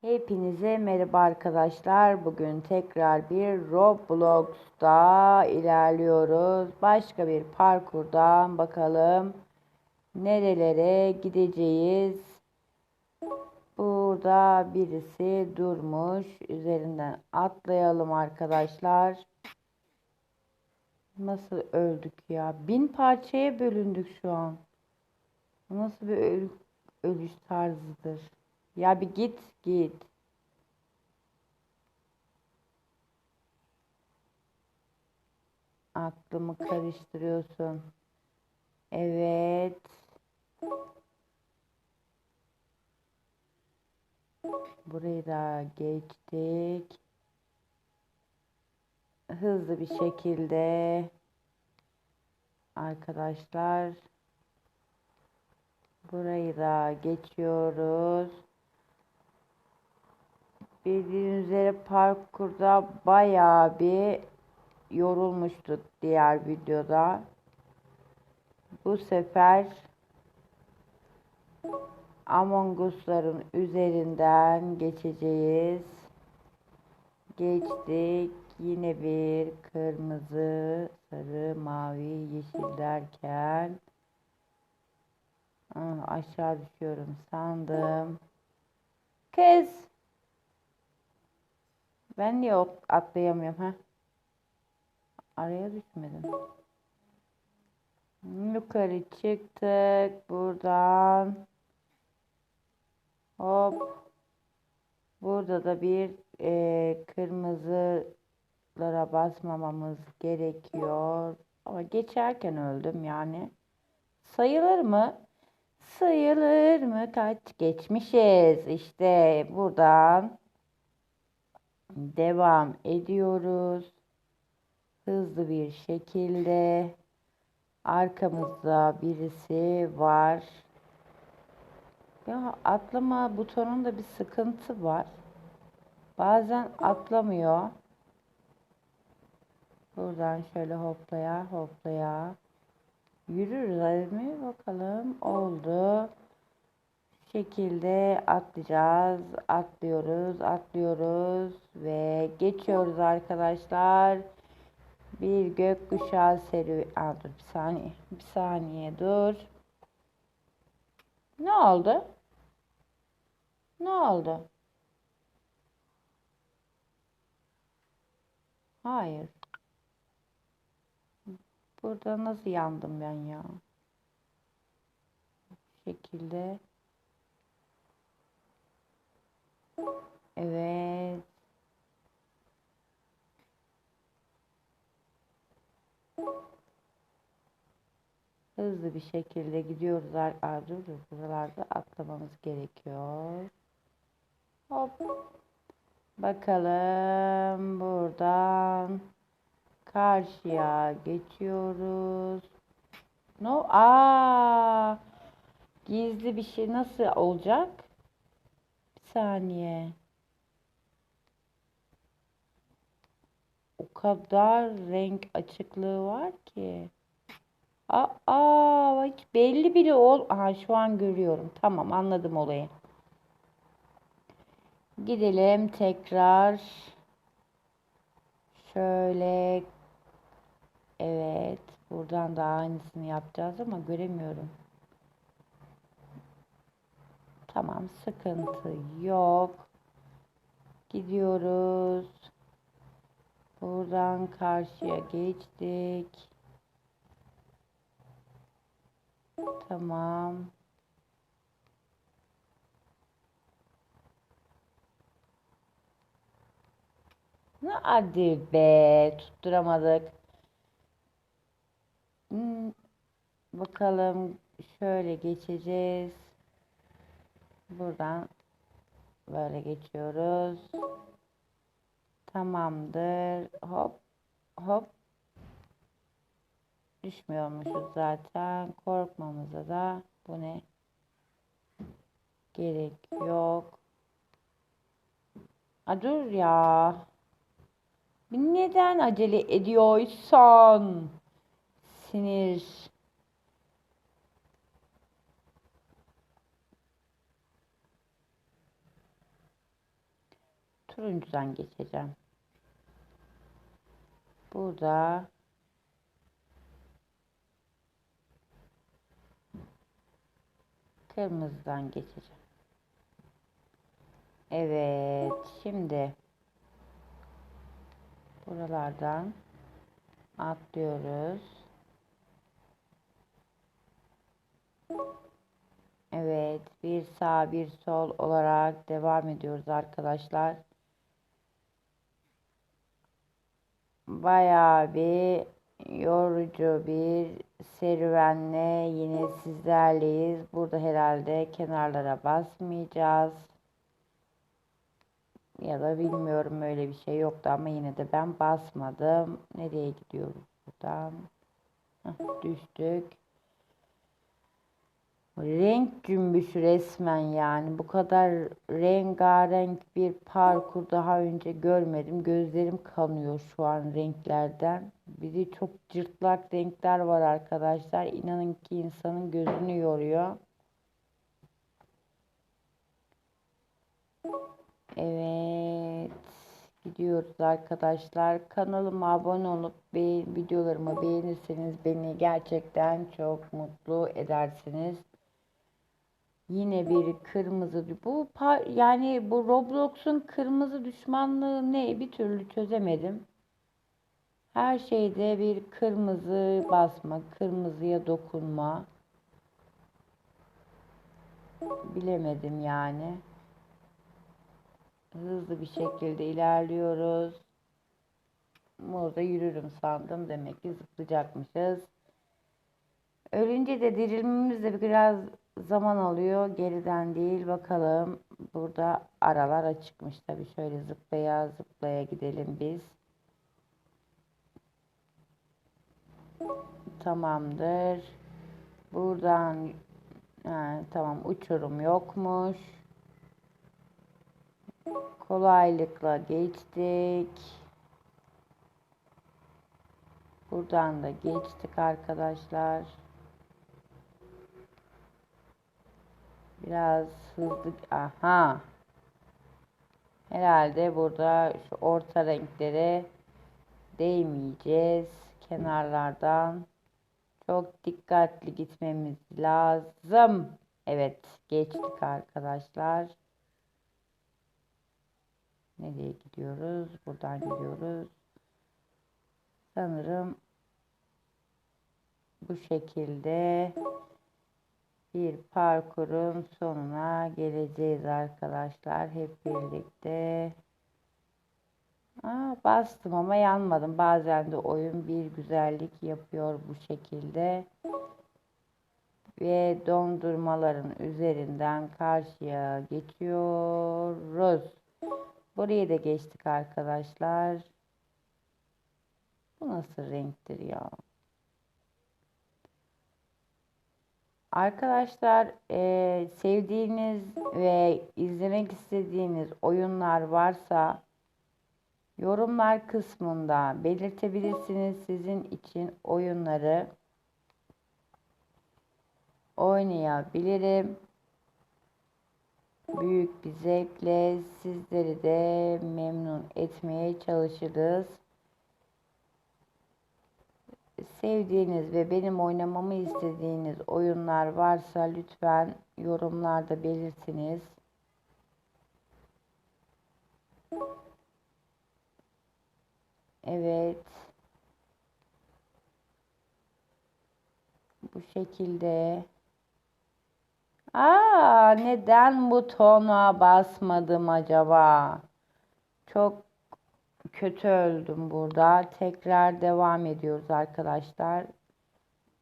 Hepinize merhaba arkadaşlar. Bugün tekrar bir Roblox'ta ilerliyoruz. Başka bir parkurdan bakalım nerelere gideceğiz. Burada birisi durmuş. Üzerinden atlayalım arkadaşlar. Nasıl öldük ya? Bin parçaya bölündük şu an. Nasıl bir öl- ölüş tarzıdır? Ya bir git git. Aklımı karıştırıyorsun. Evet. Burayı da geçtik. Hızlı bir şekilde arkadaşlar burayı da geçiyoruz. Bildiğiniz üzere parkurda bayağı bir yorulmuştuk diğer videoda. Bu sefer Among Us'ların üzerinden geçeceğiz. Geçtik. Yine bir kırmızı, sarı, mavi, yeşil derken Ah, aşağı düşüyorum sandım. Kız. Ben niye atlayamıyorum ha? Araya düşmedim. Yukarı çıktık buradan. Hop. Burada da bir e, kırmızılara basmamamız gerekiyor. Ama geçerken öldüm yani. Sayılır mı? Sayılır mı? Kaç geçmişiz? İşte buradan devam ediyoruz. Hızlı bir şekilde arkamızda birisi var. Ya atlama butonunda bir sıkıntı var. Bazen atlamıyor. Buradan şöyle hoplaya hoplaya yürürüz mi bakalım oldu. Şekilde atlayacağız. Atlıyoruz, atlıyoruz ve geçiyoruz arkadaşlar. Bir gökkuşağı serüveni. Aa, dur bir saniye. Bir saniye dur. Ne oldu? Ne oldu? Hayır. Burada nasıl yandım ben ya? Bu şekilde. Evet. Hızlı bir şekilde gidiyoruz. Aa, dur, dur. Buralarda atlamamız gerekiyor. Hop. Bakalım buradan karşıya geçiyoruz. No, aa, gizli bir şey nasıl olacak? Saniye. O kadar renk açıklığı var ki. Aa, bak belli biri ol. Aha şu an görüyorum. Tamam anladım olayı. Gidelim tekrar. Şöyle. Evet. Buradan da aynısını yapacağız ama göremiyorum. Tamam sıkıntı yok. Gidiyoruz. Buradan karşıya geçtik. Tamam. Hadi be tutturamadık. Hmm, Bakalım şöyle geçeceğiz. Buradan böyle geçiyoruz. Tamamdır. Hop hop. Düşmüyormuşuz zaten. Korkmamıza da bu ne? Gerek yok. A dur ya. Neden acele ediyorsan? Sinir. Turuncudan geçeceğim. Burada kırmızıdan geçeceğim. Evet, şimdi buralardan atlıyoruz. Evet, bir sağ bir sol olarak devam ediyoruz arkadaşlar. Bayağı bir yorucu bir serüvenle yine sizlerleyiz. Burada herhalde kenarlara basmayacağız. Ya da bilmiyorum öyle bir şey yoktu ama yine de ben basmadım. Nereye gidiyoruz buradan? Heh, düştük. Renk cümbüşü resmen yani. Bu kadar rengarenk bir parkur daha önce görmedim. Gözlerim kanıyor şu an renklerden. Bir de çok cırtlak renkler var arkadaşlar. İnanın ki insanın gözünü yoruyor. Evet. Gidiyoruz arkadaşlar. Kanalıma abone olup beğen, videolarımı beğenirseniz beni gerçekten çok mutlu edersiniz. Yine bir kırmızı bu yani bu Roblox'un kırmızı düşmanlığı ne bir türlü çözemedim. Her şeyde bir kırmızı basma, kırmızıya dokunma. Bilemedim yani. Hızlı bir şekilde ilerliyoruz. Burada yürürüm sandım. Demek ki zıplayacakmışız. Ölünce de dirilmemiz de biraz zaman alıyor. Geriden değil. Bakalım. Burada aralar açıkmış. Tabi şöyle zıplaya zıplaya gidelim biz. Tamamdır. Buradan ha, tamam uçurum yokmuş. Kolaylıkla geçtik. Buradan da geçtik arkadaşlar. Biraz hızlı. Aha. Herhalde burada şu orta renklere değmeyeceğiz. Kenarlardan çok dikkatli gitmemiz lazım. Evet geçtik arkadaşlar. Nereye gidiyoruz? Buradan gidiyoruz. Sanırım bu şekilde bir parkurun sonuna geleceğiz arkadaşlar. Hep birlikte. Aa, bastım ama yanmadım. Bazen de oyun bir güzellik yapıyor bu şekilde. Ve dondurmaların üzerinden karşıya geçiyoruz. Burayı da geçtik arkadaşlar. Bu nasıl renktir ya? Arkadaşlar e, sevdiğiniz ve izlemek istediğiniz oyunlar varsa yorumlar kısmında belirtebilirsiniz. Sizin için oyunları oynayabilirim. Büyük bir zevkle sizleri de memnun etmeye çalışırız sevdiğiniz ve benim oynamamı istediğiniz oyunlar varsa lütfen yorumlarda belirtiniz. Evet. Bu şekilde. Aa, neden butona basmadım acaba? Çok kötü öldüm burada. Tekrar devam ediyoruz arkadaşlar.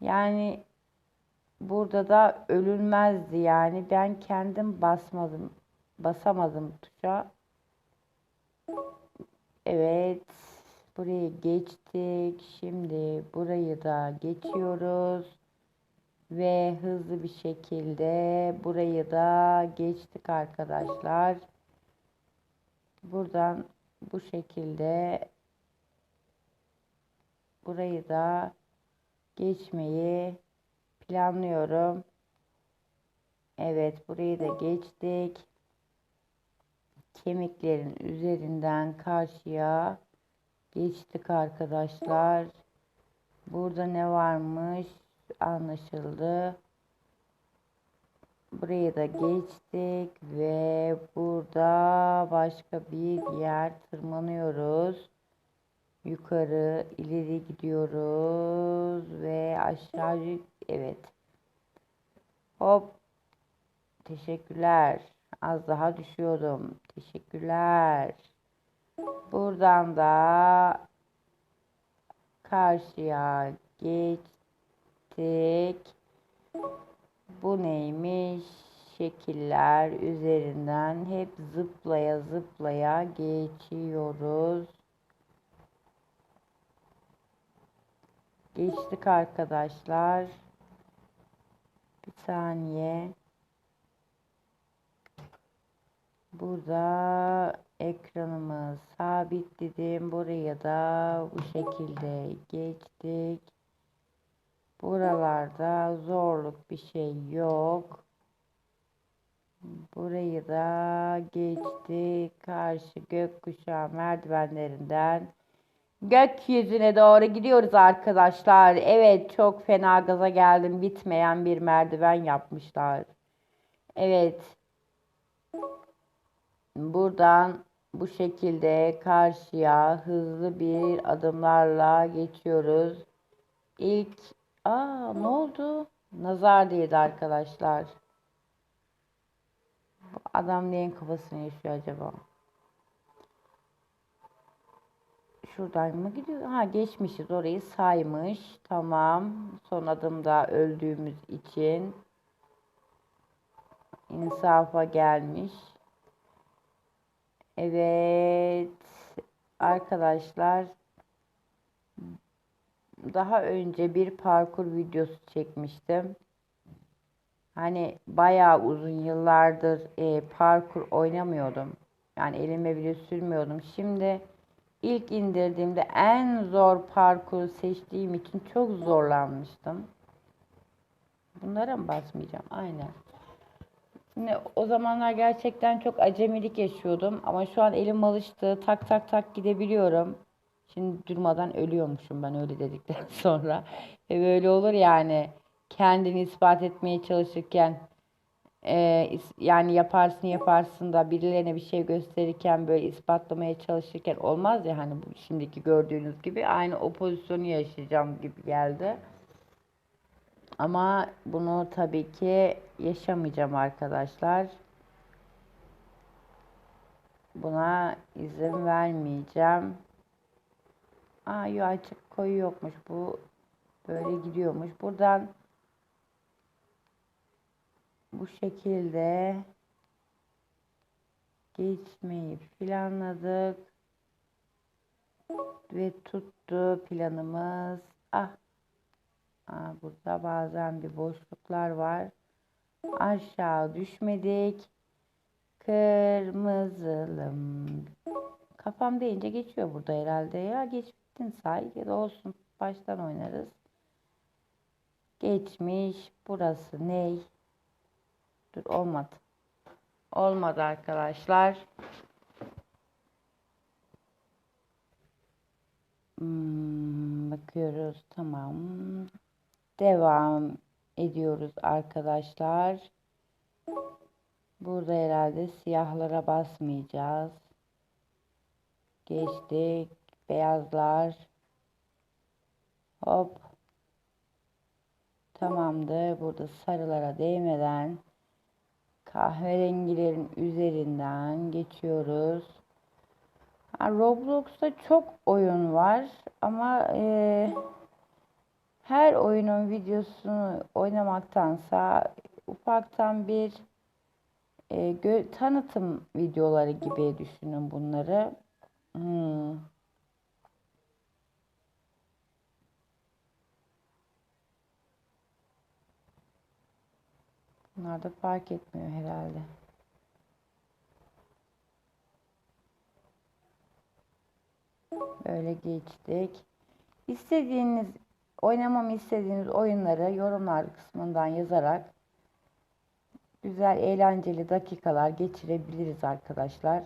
Yani burada da ölülmezdi yani. Ben kendim basmadım. Basamadım tuşa. Evet. Burayı geçtik. Şimdi burayı da geçiyoruz. Ve hızlı bir şekilde burayı da geçtik arkadaşlar. Buradan bu şekilde burayı da geçmeyi planlıyorum. Evet burayı da geçtik. kemiklerin üzerinden karşıya geçtik arkadaşlar. Burada ne varmış anlaşıldı. Buraya da geçtik ve burada başka bir yer tırmanıyoruz. Yukarı ileri gidiyoruz ve aşağı evet. Hop. Teşekkürler. Az daha düşüyordum. Teşekkürler. Buradan da karşıya geçtik. Bu neymiş? Şekiller üzerinden hep zıplaya zıplaya geçiyoruz. Geçtik arkadaşlar. Bir saniye. Burada ekranımız sabit dedim. Buraya da bu şekilde geçtik. Buralarda zorluk bir şey yok. Burayı da geçtik. Karşı gökkuşağı merdivenlerinden gökyüzüne doğru gidiyoruz arkadaşlar. Evet çok fena gaza geldim. Bitmeyen bir merdiven yapmışlar. Evet. Buradan bu şekilde karşıya hızlı bir adımlarla geçiyoruz. İlk aa ne oldu? Nazar değdi arkadaşlar. Bu adam neyin kafasını yaşıyor acaba? Şuradan mı gidiyor? Ha geçmişiz orayı saymış. Tamam. Son adımda öldüğümüz için insafa gelmiş. Evet arkadaşlar daha önce bir parkur videosu çekmiştim. Hani bayağı uzun yıllardır e, parkur oynamıyordum. Yani elime bile sürmüyordum. Şimdi ilk indirdiğimde en zor parkuru seçtiğim için çok zorlanmıştım. Bunlara mı basmayacağım? Aynen. Şimdi o zamanlar gerçekten çok acemilik yaşıyordum ama şu an elim alıştı. Tak tak tak gidebiliyorum. Şimdi durmadan ölüyormuşum ben öyle dedikten sonra. Ve böyle olur yani kendini ispat etmeye çalışırken e, yani yaparsın yaparsın da birilerine bir şey gösterirken böyle ispatlamaya çalışırken olmaz ya hani bu şimdiki gördüğünüz gibi aynı o pozisyonu yaşayacağım gibi geldi. Ama bunu tabii ki yaşamayacağım arkadaşlar. Buna izin vermeyeceğim. Aa açık koyu yokmuş. Bu böyle gidiyormuş. Buradan bu şekilde geçmeyi planladık. Ve tuttu planımız. Ah Aa, burada bazen bir boşluklar var. Aşağı düşmedik. Kırmızılım. Kafam deyince geçiyor burada herhalde ya. Geçtin say ya da olsun. Baştan oynarız. Geçmiş. Burası ney? Dur olmadı. Olmadı arkadaşlar. Hmm, bakıyoruz. Tamam. Devam ediyoruz arkadaşlar. Burada herhalde siyahlara basmayacağız. Geçtik. Beyazlar. Hop. Tamamdır. Burada sarılara değmeden kahverengilerin üzerinden geçiyoruz. Roblox'ta çok oyun var ama e, her oyunun videosunu oynamaktansa ufaktan bir e, tanıtım videoları gibi düşünün bunları. Hmm. Bunlar da fark etmiyor herhalde. Böyle geçtik. İstediğiniz oynamamı istediğiniz oyunları yorumlar kısmından yazarak güzel eğlenceli dakikalar geçirebiliriz arkadaşlar.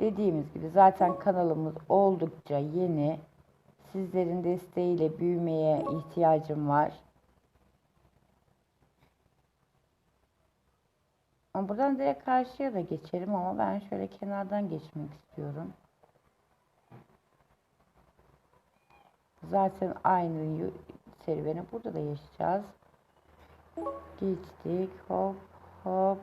Dediğimiz gibi zaten kanalımız oldukça yeni. Sizlerin desteğiyle büyümeye ihtiyacım var. Ama buradan direkt karşıya da geçerim ama ben şöyle kenardan geçmek istiyorum. Zaten aynı serüveni burada da yaşayacağız. Geçtik. Hop hop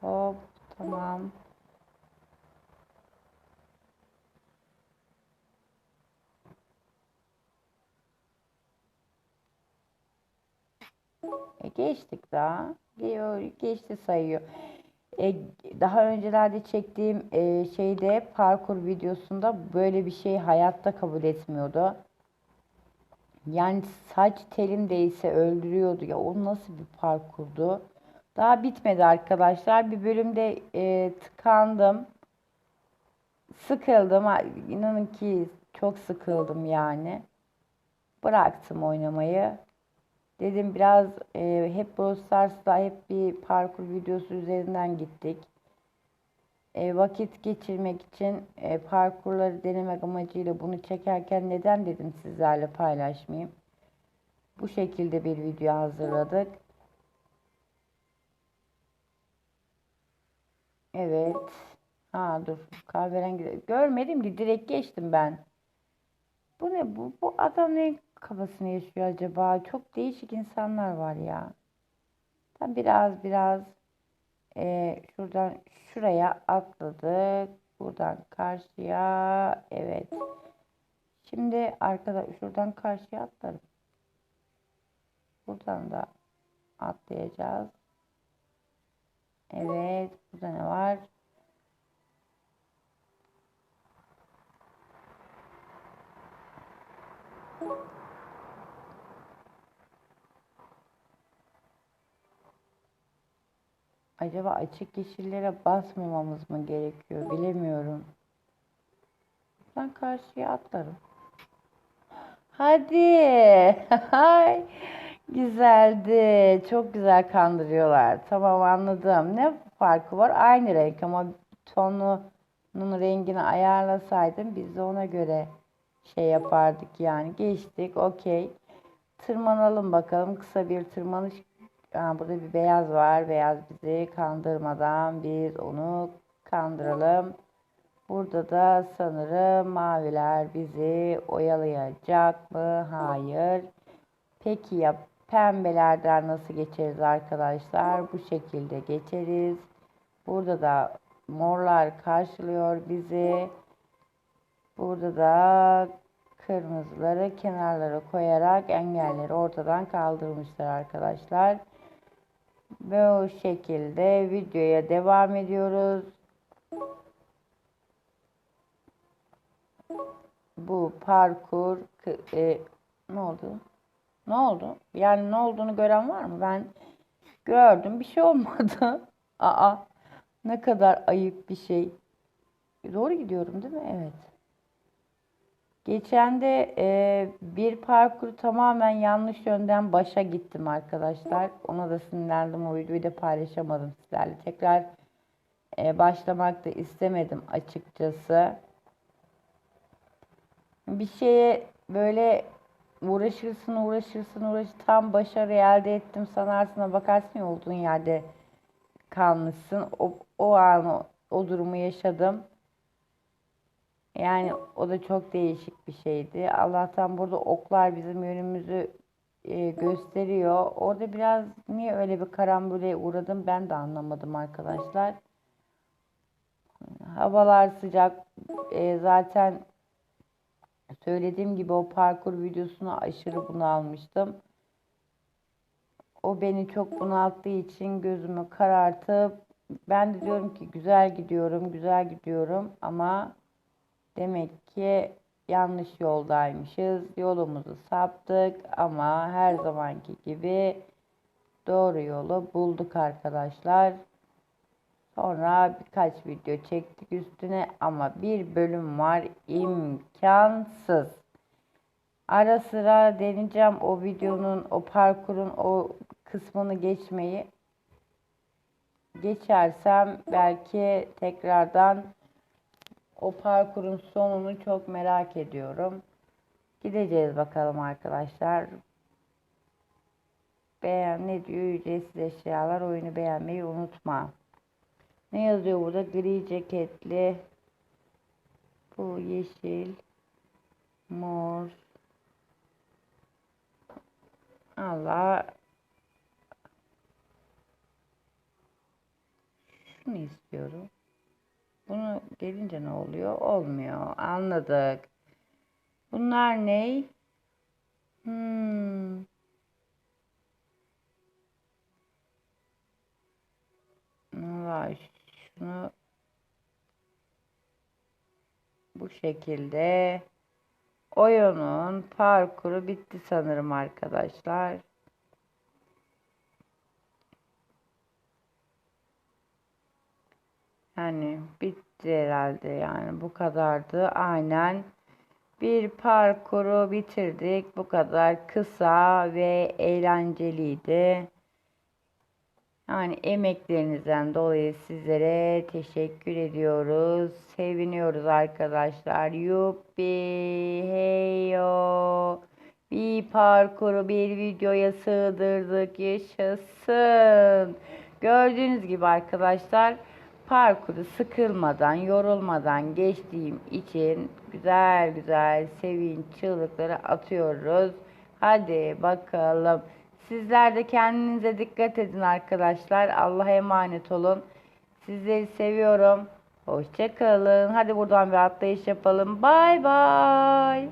hop. Tamam. E, geçtik daha. Ge- Geçti sayıyor. E, daha öncelerde çektiğim e, şeyde parkur videosunda böyle bir şey hayatta kabul etmiyordu. Yani saç telim değse öldürüyordu ya. O nasıl bir parkurdu? Daha bitmedi arkadaşlar. Bir bölümde e, tıkandım. Sıkıldım. İnanın ki çok sıkıldım yani. Bıraktım oynamayı. Dedim biraz e, hep Brawl Stars'ta hep bir parkur videosu üzerinden gittik. E, vakit geçirmek için e, parkurları denemek amacıyla bunu çekerken neden dedim sizlerle paylaşmayayım. Bu şekilde bir video hazırladık. Evet. Ha dur. Kahverengi. Görmedim ki direkt geçtim ben. Bu ne bu? Bu adam ne kafasını yaşıyor acaba? Çok değişik insanlar var ya. Tam biraz biraz e, şuradan şuraya atladık. Buradan karşıya. Evet. Şimdi arkada şuradan karşıya atlarım. Buradan da atlayacağız. Evet. Burada ne var? Acaba açık yeşillere basmamamız mı gerekiyor? Bilemiyorum. Ben karşıya atlarım. Hadi. Güzeldi. Çok güzel kandırıyorlar. Tamam anladım. Ne farkı var? Aynı renk ama tonunun rengini ayarlasaydım biz de ona göre şey yapardık yani. Geçtik. Okey. Tırmanalım bakalım. Kısa bir tırmanış. Aa, burada bir beyaz var. Beyaz bizi kandırmadan biz onu kandıralım. Burada da sanırım maviler bizi oyalayacak mı? Hayır. Peki ya pembelerden nasıl geçeriz arkadaşlar? Bu şekilde geçeriz. Burada da morlar karşılıyor bizi. Burada da kırmızıları kenarlara koyarak engelleri ortadan kaldırmışlar arkadaşlar. Bu şekilde videoya devam ediyoruz. Bu parkur e, ne oldu? Ne oldu? Yani ne olduğunu gören var mı? Ben gördüm. Bir şey olmadı. Aa, ne kadar ayıp bir şey. Doğru gidiyorum değil mi? Evet. Geçen de e, bir parkuru tamamen yanlış yönden başa gittim arkadaşlar. Ona da sinirlendim. O videoyu da paylaşamadım sizlerle. Tekrar e, başlamak da istemedim açıkçası. Bir şeye böyle uğraşırsın uğraşırsın uğraş tam başarı elde ettim sanarsın ama bakarsın ya olduğun yerde kalmışsın. O, o an o, o durumu yaşadım. Yani o da çok değişik bir şeydi. Allah'tan burada oklar bizim yönümüzü e, gösteriyor. Orada biraz niye öyle bir karambole uğradım ben de anlamadım arkadaşlar. Havalar sıcak. E, zaten söylediğim gibi o parkur videosunu aşırı bunalmıştım. O beni çok bunalttığı için gözümü karartıp ben de diyorum ki güzel gidiyorum, güzel gidiyorum ama Demek ki yanlış yoldaymışız. Yolumuzu saptık ama her zamanki gibi doğru yolu bulduk arkadaşlar. Sonra birkaç video çektik üstüne ama bir bölüm var imkansız. Ara sıra deneyeceğim o videonun, o parkurun o kısmını geçmeyi. Geçersem belki tekrardan O parkurun sonunu çok merak ediyorum. Gideceğiz bakalım arkadaşlar. Beğen ne diyor? Ücretsiz eşyalar oyunu beğenmeyi unutma. Ne yazıyor burada? Gri ceketli. Bu yeşil. Mor. Allah. Şunu istiyorum. Bunu gelince ne oluyor? Olmuyor. Anladık. Bunlar ne? Hmm. Şunu bu şekilde oyunun parkuru bitti sanırım arkadaşlar. Yani bitti herhalde yani bu kadardı aynen. Bir parkuru bitirdik. Bu kadar kısa ve eğlenceliydi. Yani emeklerinizden dolayı sizlere teşekkür ediyoruz. Seviniyoruz arkadaşlar. Yuppi heyo. Bir parkuru bir videoya sığdırdık. Yaşasın. Gördüğünüz gibi arkadaşlar parkuru sıkılmadan, yorulmadan geçtiğim için güzel güzel sevinç çığlıkları atıyoruz. Hadi bakalım. Sizler de kendinize dikkat edin arkadaşlar. Allah'a emanet olun. Sizleri seviyorum. Hoşça kalın. Hadi buradan bir atlayış yapalım. Bay bay.